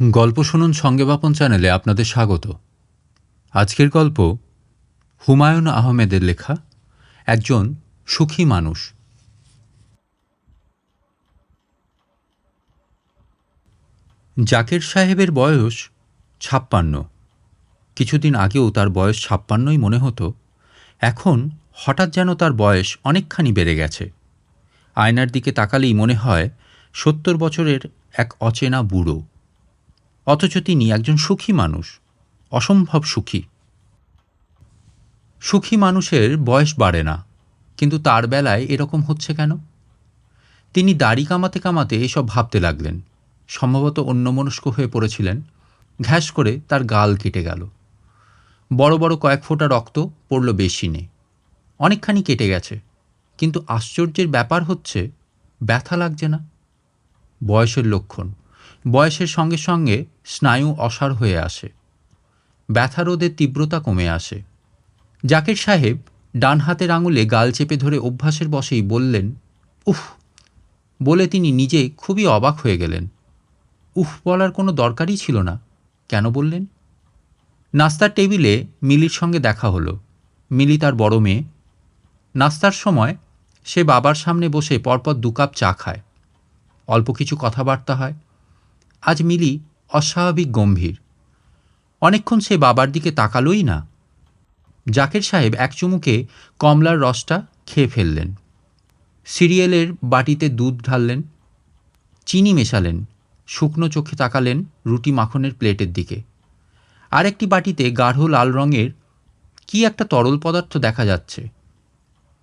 গল্প শুনুন সঙ্গেবাপন চ্যানেলে আপনাদের স্বাগত। আজকের গল্প হুমায়ুন আহমেদের লেখা, একজন সুখী মানুষ। জাকের সাহেবের বয়স ছাপ্পান্ন। কিছুদিন আগেও তার বয়স ছাপ্পান্নই মনে হতো, এখন হঠাৎ যেন তার বয়স অনেকখানি বেড়ে গেছে। আয়নার দিকে তাকালেই মনে হয় সত্তর বছরের এক অচেনা বুড়ো। অথচ তিনি একজন সুখী মানুষ, অসম্ভব সুখী। সুখী মানুষের বয়স বাড়ে না, কিন্তু তার বেলায় এরকম হচ্ছে কেন? তিনি দাড়ি কামাতে কামাতে এসব ভাবতে লাগলেন, সম্ভবত অন্যমনস্ক হয়ে পড়েছিলেন। ঘ্যাস করে তার গাল কেটে গেল। বড় বড় কয়েক ফোঁটা রক্ত পড়ল বেশি নেই অনেকখানি কেটে গেছে, কিন্তু আশ্চর্যের ব্যাপার হচ্ছে, ব্যথা লাগছে না? বয়সের লক্ষণ। বয়সের সঙ্গে সঙ্গে স্নায়ু অসার হয়ে আসে। ব্যথা রোধের তীব্রতা কমে আসে। জাকির সাহেব ডান হাতের আঙুলে গাল চেপে ধরে অভ্যাসের বসেই বললেন, উফ! বলে তিনি নিজে খুবই অবাক হয়ে গেলেন। উফ! বলার কোনো দরকারই ছিল না। কেন বললেন? নাস্তার টেবিলে মিলির সঙ্গে দেখা হলো। মিলি তার বড় মেয়ে। নাস্তার সময় সে বাবার সামনে বসে পরপর দু কাপ চা খায়। অল্প কিছু কথাবার্তা হয়। আজ মিলি অস্বাভাবিক গম্ভীর। অনেকক্ষণ সে বাবার দিকে তাকালোই না। জাকের সাহেব এক চুমুকে কমলার রসটা খেয়ে ফেললেন। সিরিয়ালের বাটিতে দুধ ঢাললেন, চিনি মেশালেন, শুকনো চোখে তাকালেন রুটি মাখনের প্লেটের দিকে। আরেকটি বাটিতে গাঢ় লাল রঙের কি একটা তরল পদার্থ দেখা যাচ্ছে।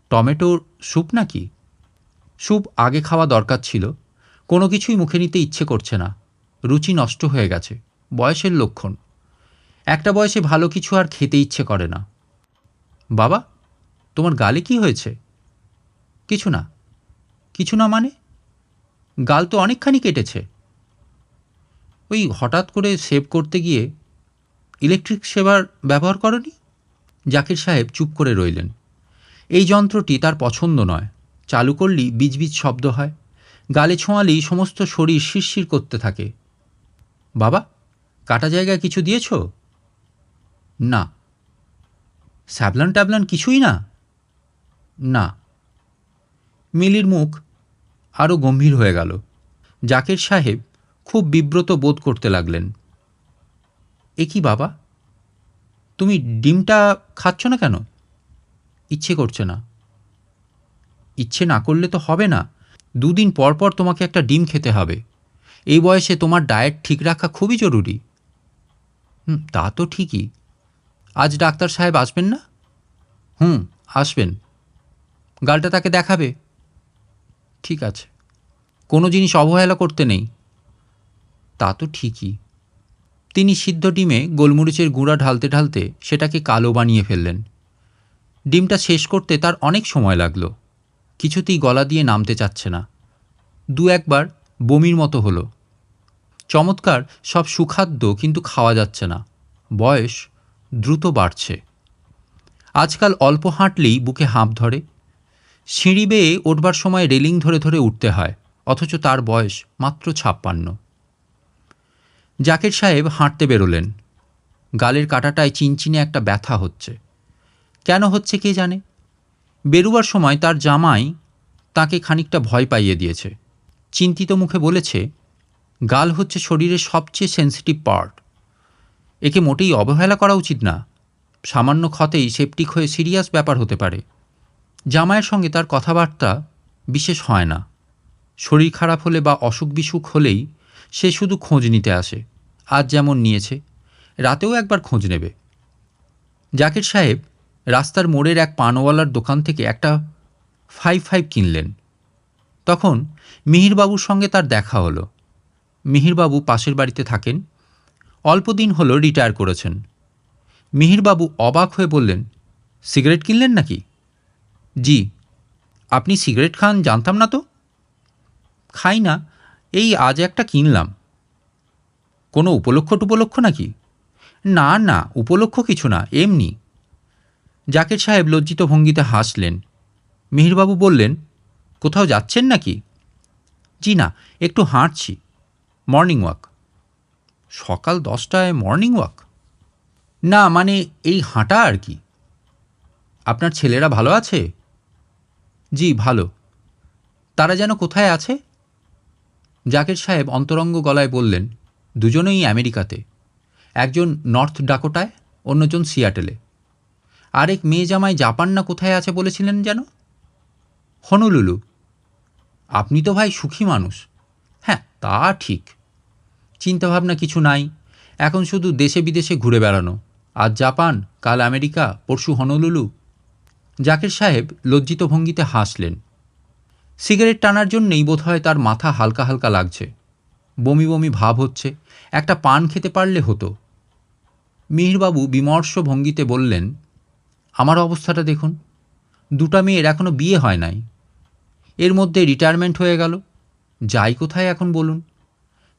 টমেটোর স্যুপ নাকি? স্যুপ আগে খাওয়া দরকার ছিল, কোনো কিছুই মুখে নিতে ইচ্ছে করছে না। রুচি নষ্ট হয়ে গেছে। বয়সের লক্ষণ। একটা বয়সে ভালো কিছু আর খেতে ইচ্ছে করে না। বাবা, তোমার গালে কি হয়েছে? কিছু না। কিছু না মানে? গাল তো অনেকখানি কেটেছে। ওই হঠাৎ করে সেভ করতে গিয়ে ইলেকট্রিক সেবার ব্যবহার করনি? জাকির সাহেব চুপ করে রইলেন। এই যন্ত্রটি তার পছন্দ নয়। চালু করলেই বিজবিজ শব্দ হয়। গালে ছোঁয়ালেই সমস্ত শরীর শিরশির করতে থাকে। বাবা, কাটা জায়গায় কিছু দিয়েছ? না। স্যাবলান ট্যাবলান কিছুই না? না। মিলির মুখ আরও গম্ভীর হয়ে গেল। জাকের সাহেব খুব বিব্রত বোধ করতে লাগলেন। এ কি বাবা? তুমি ডিমটা খাচ্ছ না কেন? ইচ্ছে করছে না। ইচ্ছে না করলে তো হবে না। দুদিন পর পর তোমাকে একটা ডিম খেতে হবে। এই বয়সে তোমার ডায়েট ঠিক রাখা খুবই জরুরি। হুম, তা তো ঠিকই। আজ ডাক্তার সাহেব আসবেন না? হুম, আসবেন। গালটা তাকে দেখাবে। ঠিক আছে। কোনো জিনিস অবহেলা করতে নেই। তা তো ঠিকই। তিনি সিদ্ধ ডিমে গোলমরিচের গুঁড়া ঢালতে ঢালতে সেটাকে কালো বানিয়ে ফেললেন। ডিমটা শেষ করতে তার অনেক সময় লাগল। কিছুতেই গলা দিয়ে নামতে চাচ্ছে না। দু একবার বমির মতো হলো। চমৎকার, সব সুখাদ্য কিন্তু খাওয়া যাচ্ছে না। বয়স দ্রুত বাড়ছে। আজকাল অল্প হাঁটলেই বুকে হাঁপ ধরে। সিঁড়ি বেয়ে ওঠবার সময় রেলিং ধরে ধরে উঠতে হয়, অথচ তার বয়স মাত্র ছাপ্পান্ন। জাকের সাহেব হাঁটতে বেরোলেন। গালের কাটাটায় চিনচিনে একটা ব্যথা হচ্ছে। কেন হচ্ছে কে জানে? বেরুবার সময় তার জামাই তাকে খানিকটা ভয় পাইয়ে দিয়েছে। চিন্তিত মুখে বলেছে গাল হচ্ছে শরীরের সবচেয়ে সেন্সিটিভ পার্ট একে মোটেই অবহেলা করা উচিত না। সামান্য ক্ষতেই সেপটিক হয়ে সিরিয়াস ব্যাপার হতে পারে। জামাইয়ের সঙ্গে তার কথাবার্তা বিশেষ হয় না। শরীর খারাপ হলে বা অসুখ বিসুখ হলেই সে শুধু খোঁজ নিতে আসে। আজ যেমন নিয়েছে, রাতেও একবার খোঁজ নেবে। জাকির সাহেব রাস্তার মোড়ের এক পানওয়ালার দোকান থেকে একটা ফাইভ ফাইভ কিনলেন। তখন মিহিরবাবুর সঙ্গে তার দেখা হলো। মিহিরবাবু পাশের বাড়িতে থাকেন। অল্প দিন হলো রিটায়ার করেছেন। মিহিরবাবু অবাক হয়ে বললেন, সিগারেট কিনলেন নাকি? জি। আপনি সিগারেট খান, জানতাম না তো? খাই না, এই আজ একটা কিনলাম। কোনো উপলক্ষ টুপলক্ষ নাকি? না না, উপলক্ষ কিছু না, এমনি। জাকের সাহেব লজ্জিত ভঙ্গিতে হাসলেন। মিহিরবাবু বললেন, কোথাও যাচ্ছেন নাকি? জি না, একটু হাঁটছি। Morning walk. সকাল দশটায় মর্নিং ওয়াক? না মানে এই হাঁটা আর কি। আপনার ছেলেরা ভালো আছে? জি, ভালো। তারা যেন কোথায় আছে? জাকের সাহেব অন্তরঙ্গ গলায় বললেন, দুজনেই আমেরিকাতে। একজন নর্থ ডাকোটায়, অন্যজন সিয়াটেলে। আরেক মেয়ে জামাই জাপান না কোথায় আছে বলেছিলেন যেন? হনুলুলু। আপনি তো ভাই সুখী মানুষ। হ্যাঁ তা ঠিক। চিন্তাভাবনা কিছু নাই। এখন শুধু দেশে বিদেশে ঘুরে বেড়ানো। আজ জাপান, কাল আমেরিকা, পরশু হনলুলু। জাকির সাহেব লজ্জিত ভঙ্গিতে হাসলেন। সিগারেট টানার জন্যেই বোধহয় তার মাথা হালকা হালকা লাগছে। বমি বমি ভাব হচ্ছে, একটা পান খেতে পারলে হতো। মিহিরবাবু বিমর্ষ ভঙ্গিতে বললেন, আমার অবস্থাটা দেখুন। দুটা মেয়ের এখনও বিয়ে হয় নাই। এর মধ্যে রিটায়ারমেন্ট হয়ে গেল। যাই কোথায় এখন বলুন?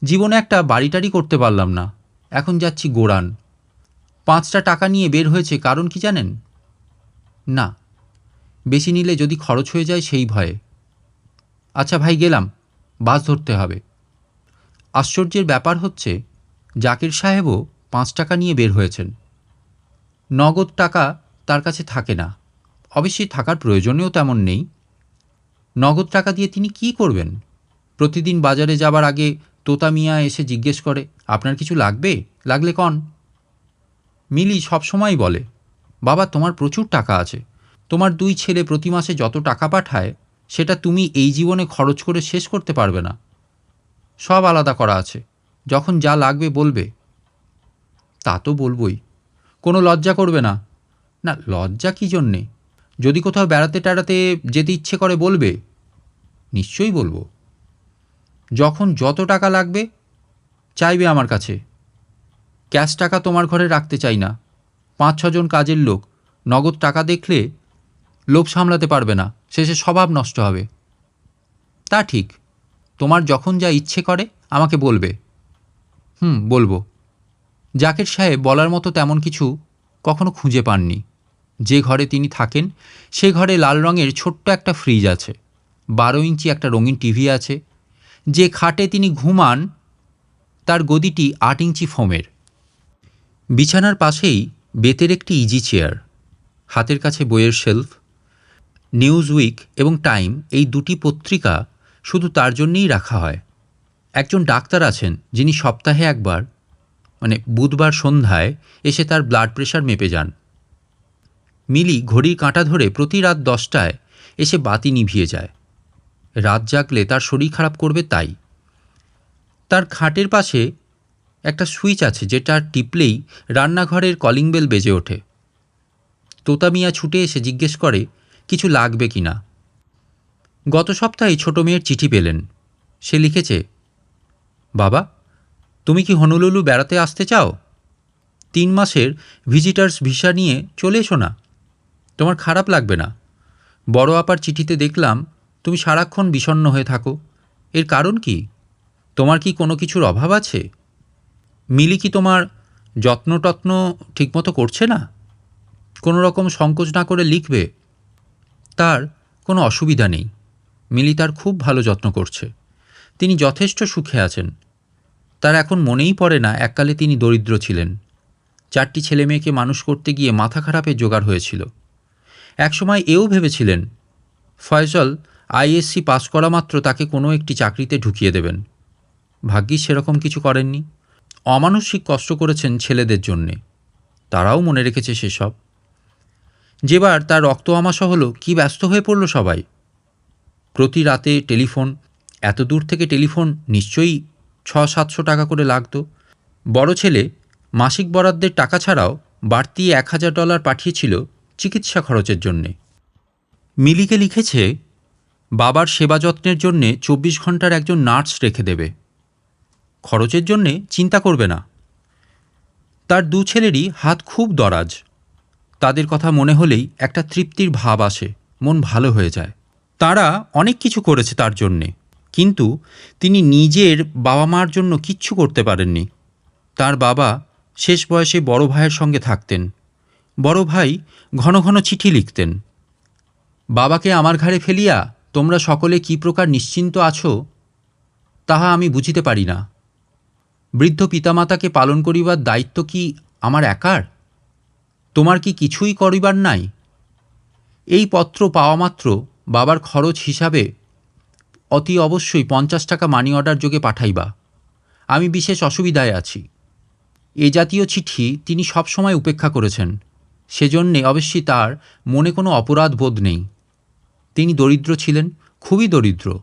জীবনে একটা বাড়িটারি করতে পারলাম না। এখন যাচ্ছি গোড়ান। পাঁচটা টাকা নিয়ে বের হয়েছে, কারণ কি জানেন? না। বেশি নিলে যদি খরচ হয়ে যায় সেই ভয়ে। আচ্ছা ভাই, গেলাম। বাস ধরতে হবে। আশ্চর্যের ব্যাপার হচ্ছে, জাকির সাহেবও পাঁচ টাকা নিয়ে বের হয়েছেন। নগদ টাকা তার কাছে থাকে না। অবশ্যই থাকার প্রয়োজনেও তেমন নেই। নগদ টাকা দিয়ে তিনি কি করবেন? প্রতিদিন বাজারে যাবার আগে তোতা মিয়া এসে জিজ্ঞেস করে, আপনার কিছু লাগবে? লাগলে কন? মিলি সব সবসময় বলে, বাবা, তোমার প্রচুর টাকা আছে। তোমার দুই ছেলে প্রতি মাসে যত টাকা পাঠায়, সেটা তুমি এই জীবনে খরচ করে শেষ করতে পারবে না। সব আলাদা করা আছে। যখন যা লাগবে বলবে। তা তো বলবই। কোনো লজ্জা করবে না। না, লজ্জা কী জন্যে? যদি কোথাও বেড়াতে টেড়াতে যেতে ইচ্ছে করে বলবে, নিশ্চয়ই বলব। যখন যত টাকা লাগবে, চাইবে আমার কাছে। ক্যাশ টাকা তোমার ঘরে রাখতে চাই না। পাঁচ ছজন কাজের লোক, নগদ টাকা দেখলে লোভ সামলাতে পারবে না। শেষে স্বভাব নষ্ট হবে। তা ঠিক। তোমার যখন যা ইচ্ছে করে, আমাকে বলবে। হুম, বলব। জাকের সাহেব বলার মতো তেমন কিছু কখনো খুঁজে পাননি। যে ঘরে তিনি থাকেন, সে ঘরে লাল রঙের ছোট্ট একটা ফ্রিজ আছে। বারো ইঞ্চি একটা রঙিন টিভি আছে। যে খাটে তিনি ঘুমান, তার গদিটি আট ইঞ্চি ফোমের। বিছানার পাশেই বেতের একটি ইজি চেয়ার হাতের কাছে বইয়ের শেলফ নিউজ উইক এবং টাইম এই দুটি পত্রিকা শুধু তার জন্যেই রাখা হয়। একজন ডাক্তার আছেন যিনি সপ্তাহে একবার মানে বুধবার সন্ধ্যায় এসে তার ব্লাড প্রেশার মেপে যান। মিলি ঘড়ির কাঁটা ধরে প্রতি রাত দশটায় এসে বাতি নিভিয়ে যায়। রাত জাগলে তার শরীর খারাপ করবে তাই। তার খাটের পাশে একটা সুইচ আছে যেটা টিপলেই রান্নাঘরের কলিং বেল বেজে ওঠে। তোতা মিয়া ছুটে এসে জিজ্ঞেস করে, কিছু লাগবে কি না? গত সপ্তাহে ছোট মেয়ের চিঠি পেলেন। সে লিখেছে, বাবা, তুমি কি হনুলুলু বেড়াতে আসতে চাও? তিন মাসের ভিজিটার্স ভিসা নিয়ে চলে এসো না। তোমার খারাপ লাগবে না। বড় আপার চিঠিতে দেখলাম তুমি সারাক্ষণ বিষণ্ণ হয়ে থাকো। এর কারণ কি? তোমার কি কোনো কিছুর অভাব আছে? মিলি কি তোমার যত্ন টত্ন ঠিকমতো করছে না? কোনো রকম সংকোচ না করে লিখবে? তার কোনো অসুবিধা নেই। মিলি তার খুব ভালো যত্ন করছে। তিনি যথেষ্ট সুখে আছেন। তার এখন মনেই পড়ে না, এককালে তিনি দরিদ্র ছিলেন। চারটি ছেলে মেয়েকে মানুষ করতে গিয়ে মাথা খারাপের জোগাড় হয়েছিল। একসময় এও ভেবেছিলেন, ফয়জল আইএসসি পাস করা মাত্র তাকে কোনো একটি চাকরিতে ঢুকিয়ে দেবেন। ভাগ্যিস সেরকম কিছু করেননি। অমানসিক কষ্ট করেছেন ছেলেদের জন্যে। তারাও মনে রেখেছে সেসব। যেবার তার রক্ত আমাশা হলো, কি ব্যস্ত হয়ে পড়ল সবাই? প্রতি রাতে টেলিফোন, এত দূর থেকে টেলিফোন, নিশ্চয়ই ছ সাতশো টাকা করে লাগতো। বড় ছেলে, মাসিক বরাদ্দের টাকা ছাড়াও বাড়তি এক হাজার ডলার পাঠিয়েছিল চিকিৎসা খরচের জন্যে। মিলিকে লিখেছে বাবার সেবা যত্নের জন্যে চব্বিশ ঘণ্টার একজন নার্স রেখে দেবে। খরচের জন্যে চিন্তা করবে না। তার দু ছেলেরই হাত খুব দরাজ। তাদের কথা মনে হলেই একটা তৃপ্তির ভাব আসে, মন ভালো হয়ে যায়। তারা অনেক কিছু করেছে তার জন্যে, কিন্তু তিনি নিজের বাবা মার জন্য কিচ্ছু করতে পারেননি। তার বাবা শেষ বয়সে বড় ভাইয়ের সঙ্গে থাকতেন। বড় ভাই ঘন ঘন চিঠি লিখতেন। বাবাকে আমার ঘাড়ে ফেলিয়া তোমরা সকলে কি প্রকার নিশ্চিন্ত আছো, তাহা আমি বুঝিতে পারি না। বৃদ্ধ পিতামাতাকে পালন করিবার দায়িত্ব কি আমার একার? তোমার কি কিছুই করিবার নাই? এই পত্র পাওয়া মাত্র বাবার খরচ হিসাবে অতি অবশ্যই পঞ্চাশ টাকা মানি অর্ডার যোগে পাঠাইবা। আমি বিশেষ অসুবিধায় আছি। এ জাতীয় চিঠি তিনি সবসময় উপেক্ষা করেছেন। সেজন্যে অবশ্যই তার মনে কোনো অপরাধ বোধ নেই। তিনি দরিদ্র ছিলেন, খুবই দরিদ্র।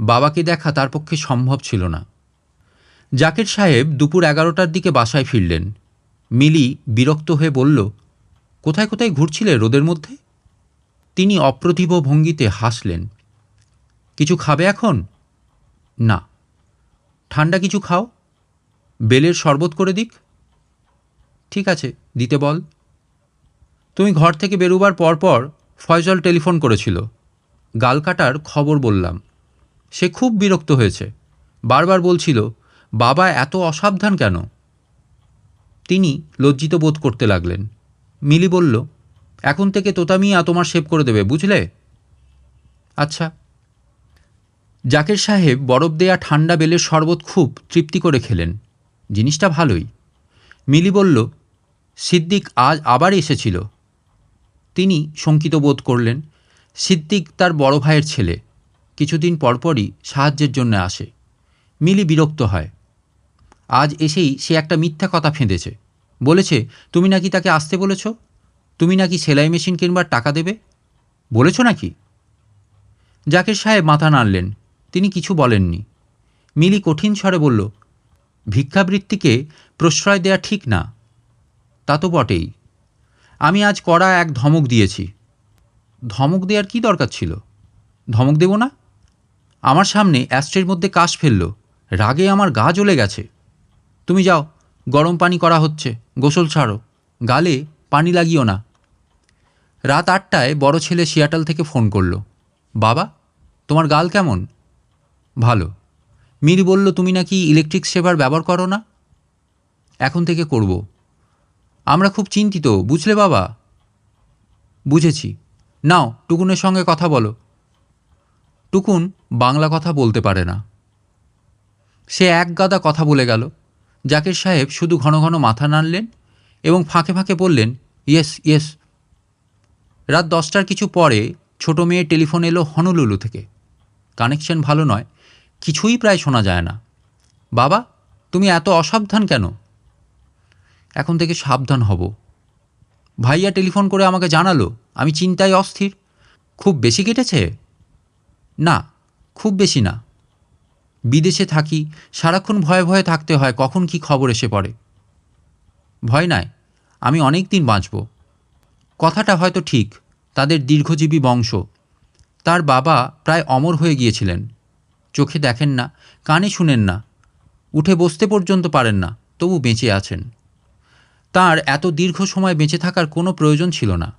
বাবাকে দেখা তার পক্ষে সম্ভব ছিল না। জাকের সাহেব দুপুর এগারোটার দিকে বাসায় ফিরলেন। মিলি বিরক্ত হয়ে বলল, কোথায় কোথায় ঘুরছিলে রোদের মধ্যে? তিনি অপ্রতিভ ভঙ্গিতে হাসলেন, কিছু খাবে এখন? না। ঠান্ডা কিছু খাও? বেলের শরবত করে দিক? ঠিক আছে, দিতে বল। তুমি ঘর থেকে বেরোবার পরপর ফয়জল টেলিফোন করেছিল। গাল কাটার খবর বললাম। সে খুব বিরক্ত হয়েছে। বারবার বলছিল, বাবা, এত অসাবধান কেন? তিনি লজ্জিত বোধ করতে লাগলেন। মিলি বলল, এখন থেকে তোতামিয়া তোমার সেভ করে দেবে, বুঝলে? আচ্ছা। জাকের সাহেব বরফ দেয়া ঠান্ডা বেলের শরবত খুব তৃপ্তি করে খেলেন। জিনিসটা ভালোই। মিলি বলল, সিদ্দিক আজ আবার এসেছিল। তিনি শঙ্কিত বোধ করলেন সিদ্দিক তার বড় ভাইয়ের ছেলে। কিছুদিন পরপরই সাহায্যের জন্য আসে। মিলি বিরক্ত হয়। আজ এসেই সে একটা মিথ্যা কথা ফেঁদেছে। বলেছে, তুমি নাকি তাকে আসতে বলেছ? তুমি নাকি সেলাই মেশিন কিনবার টাকা দেবে? বলেছ নাকি? জাকের সাহেব মাথা নাড়লেন। তিনি কিছু বলেননি। মিলি কঠিন স্বরে বলল, ভিক্ষাবৃত্তিকে প্রশ্রয় দেয়া ঠিক না। তা তো বটেই। আমি আজ কড়া এক ধমক দিয়েছি। ধমক দেওয়ার কি দরকার ছিল? ধমক দেব না? আমার সামনে অ্যাস্ট্রের মধ্যে কাশ ফেলল। রাগে আমার গা জ্বলে গেছে। তুমি যাও, গরম পানি করা হচ্ছে, গোসল ছাড়ো। গালে পানি লাগিও না। রাত আটটায় বড় ছেলে সিয়াটাল থেকে ফোন করল। বাবা, তোমার গাল কেমন? ভালো। মির বলল, তুমি নাকি ইলেকট্রিক সেভার ব্যবহার করো না? এখন থেকে করব। আমরা খুব চিন্তিত, বুঝলে বাবা? বুঝেছি। নাও, টুকুনের সঙ্গে কথা বলো। টুকুন বাংলা কথা বলতে পারে না। সে এক গাদা কথা বলে গেল। জাকির সাহেব শুধু ঘন ঘন মাথা নাড়লেন এবং ফাঁকে ফাঁকে বললেন, ইয়েস ইয়েস। রাত দশটার কিছু পরে ছোট মেয়ে টেলিফোন এলো হনলুলু থেকে। কানেকশন ভালো নয়, কিছুই প্রায় শোনা যায় না। বাবা, তুমি এত অসাবধান কেন? এখন থেকে সাবধান হব। ভাইয়া টেলিফোন করে আমাকে জানালো, আমি চিন্তায় অস্থির। খুব বেশি কেটেছে? না, খুব বেশি না। বিদেশে থাকি, সারাক্ষণ ভয়ে ভয়ে থাকতে হয়, কখন কি খবর এসে পড়ে। ভয় নাই, আমি অনেক দিন বাঁচব। কথাটা হয়তো ঠিক, তাদের দীর্ঘজীবী বংশ। তার বাবা প্রায় অমর হয়ে গিয়েছিলেন। চোখে দেখেন না, কানে শুনেন না। উঠে বসতে পর্যন্ত পারেন না, তবু বেঁচে আছেন। তার এত দীর্ঘ সময় বেঁচে থাকার কোনো প্রয়োজন ছিল না।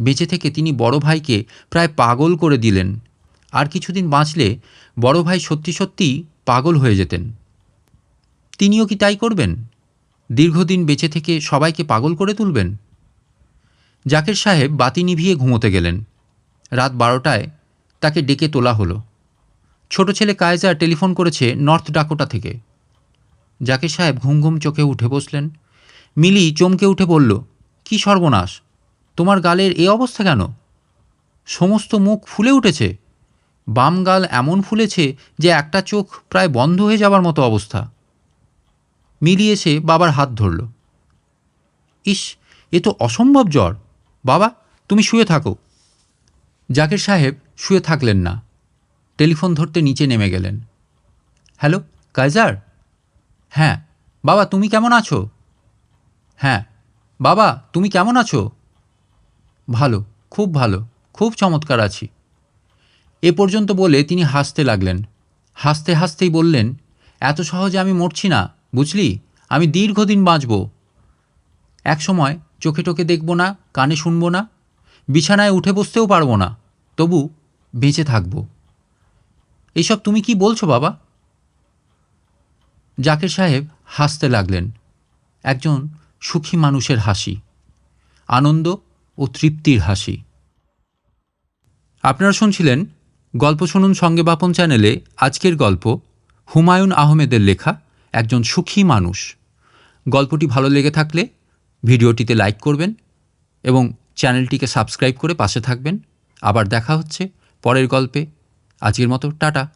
বেঁচে থেকে তিনি বড় ভাইকে প্রায় পাগল করে দিলেন। আর কিছুদিন বাঁচলে বড় ভাই সত্যি সত্যিই পাগল হয়ে যেতেন। তিনিও কি তাই করবেন? দীর্ঘদিন বেঁচে থেকে সবাইকে পাগল করে তুলবেন? জাকের সাহেব বাতি নিভিয়ে ঘুমোতে গেলেন। রাত বারোটায় তাকে ডেকে তোলা হলো। ছোট ছেলে কায়জার টেলিফোন করেছে নর্থ ডাকোটা থেকে। জাকির সাহেব ঘুম ঘুম চোখে উঠে বসলেন। মিলি চমকে উঠে বলল, কি সর্বনাশ! তোমার গালের এ অবস্থা কেন? সমস্ত মুখ ফুলে উঠেছে। বাম গাল এমন ফুলেছে যে একটা চোখ প্রায় বন্ধ হয়ে যাবার মতো অবস্থা। মিলি এসে বাবার হাত ধরল। ইস, এ তো অসম্ভব জ্বর! বাবা, তুমি শুয়ে থাকো। জাকির সাহেব শুয়ে থাকলেন না। টেলিফোন ধরতে নিচে নেমে গেলেন। হ্যালো কাইজার হ্যাঁ বাবা, তুমি কেমন আছো? হ্যাঁ। বাবা, তুমি কেমন আছো? ভালো, খুব ভালো, খুব চমৎকার আছি। এ পর্যন্ত বলে তিনি হাসতে লাগলেন। হাসতে হাসতেই বললেন, এত সহজে আমি মরছি না, বুঝলি? আমি দীর্ঘদিন বাঁচব। এক সময় চোখে টোকে দেখব না, কানে শুনব না, বিছানায় উঠে বসতেও পারব না, তবু বেঁচে থাকব। এইসব তুমি কি বলছো বাবা? জাকের সাহেব হাসতে লাগলেন। একজন সুখী মানুষের হাসি, আনন্দ ও তৃপ্তির হাসি। আপনারা শুনছিলেন গল্প শুনুন সঙ্গে বাপন চ্যানেলে আজকের গল্প হুমায়ুন আহমেদের লেখা একজন সুখী মানুষ। গল্পটি ভালো লেগে থাকলে ভিডিওটিতে লাইক করবেন এবং চ্যানেলটিকে সাবস্ক্রাইব করে পাশে থাকবেন। আবার দেখা হচ্ছে পরের গল্পে। আজকের মতো, টাটা।